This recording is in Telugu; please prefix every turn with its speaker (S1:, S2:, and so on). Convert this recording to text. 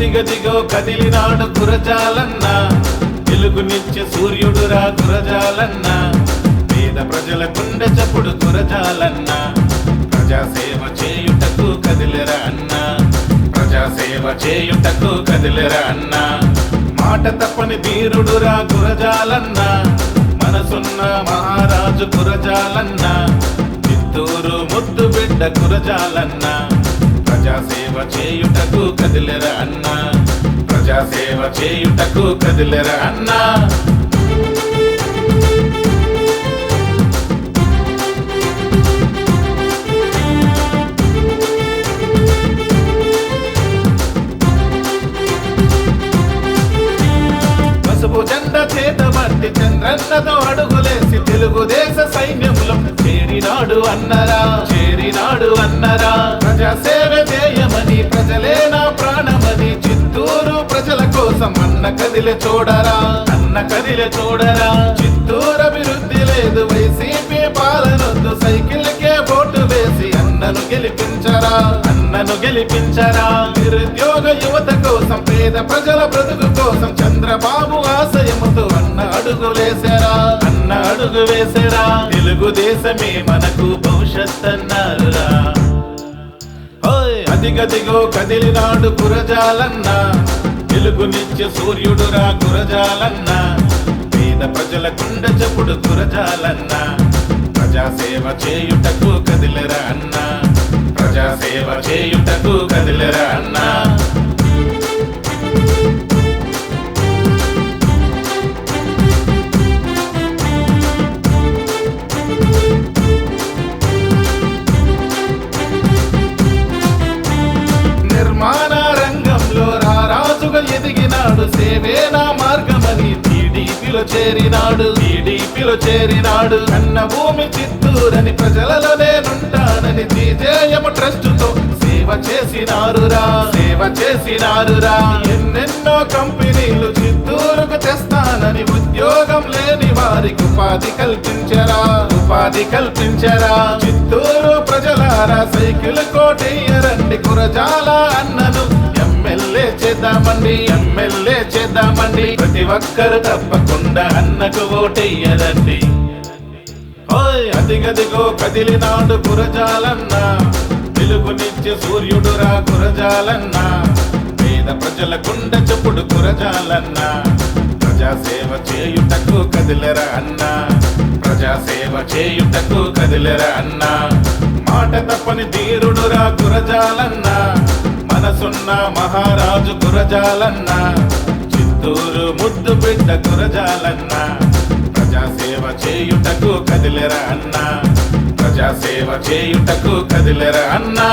S1: అదిగదిగో కదిలినాడు గురజాలన్న వెలుగునిచ్చే సూర్యుడురా గురజాలన్న పేద ప్రజల గుండె చప్పుడు గురజాలన్న ప్రజాసేవ చేయుటకు కదిలిరా అన్న. ప్రజాసేవ చేయుటకు కదిలిరా అన్న. మాట తప్పని ధీరుడురా గురజాలన్న మనసున్న మహారాజు గురజాలన్న చిత్తూరు ముద్దు బిడ్డ గురజాలన్న ప్రజాసేవ చేయుటకు కదిలేర అన్న. ప్రజాసేవ చేయుటకు కదిలేర అన్నా. పసుపు జెండ చేత పట్టి చంద్రన్నతో అడుగులేసి తెలుగుదేశ సైన్యంలో చేరినాడు అన్నరా చేరినాడు అన్నరా. ప్రజాసేవ ప్రజలే నా ప్రాణమది? చిత్తూరు ప్రజల కోసం అన్న కదిలే చూడరా అన్న కదిలే చూడరా. చిత్తూరు అభివృద్ధి లేదు వైసీపీ పాలనొద్దు సైకిల్కే ఓటు వేసి అన్నను గెలిపించరా అన్నను గెలిపించరా. నిరుద్యోగ యువత కోసం పేద ప్రజల బ్రతుకు కోసం చంద్రబాబు ఆశయముతో అన్న అడుగులేసారా అన్న అడుగు వేసారా తెలుగుదేశమే మనకు భవిష్యత్ అన్నారురా ఓయ్ కదిలినాడు గురజాలన్న వెలుగునిచ్చే సూర్యుడురా గురజాలన్న పేద ప్రజల కుండ చెప్పుడు గురజాలన్న ప్రజాసేవ చేయుటకు కదిలిరా అన్న. ప్రజాసేవ చేయుటకు కదిలిరా అన్నా. సేవే నా మార్గమని టీడీపీలో చేరినాడు. టీడీపీలో చేరినాడు. అన్న భూమి చిత్తూరని ప్రజలలో నేనుంటానని జీజేయమ ట్రస్టుతో సేవ చేసినారురా. సేవ చేసినారురా. ఎన్నెన్నో కంపెనీలు చిత్తూరుకు తెస్తానని ఉద్యోగం లేని వారికి ఉపాధి కల్పించరా. ఉపాధి కల్పించరా. చిత్తూరు ప్రజలారా సైకిల్ కోటయ్యరండి కురజాల అన్నను చేద్దామండి ఎమ్మెల్యే చేద్దామండి. ప్రతి ఒక్కరు తప్పకుండా అన్నకు ఓటెయ్యరండి ఓయ్ అదిగదిగో కదిలినాడు కురజాలన్న వెలుగునిచ్చే సూర్యుడురా కురజాలన్న. పేద ప్రజల గుండె చెప్పుడు కురజాలన్న. ప్రజాసేవ చేయుటకు కదిలరా అన్న. ప్రజాసేవ చేయుటకు కదిలరా అన్న. మాట తప్పని ధీరుడురా గురజాలన్న మనసున్న మహారాజు గురజాలన్న చిత్తూరు ముద్దు బిడ్డ గురజాలన్న ప్రజాసేవ చేయుటకు కదిలెర అన్నా ప్రజాసేవ చేయుటకు కదిలెర అన్నా.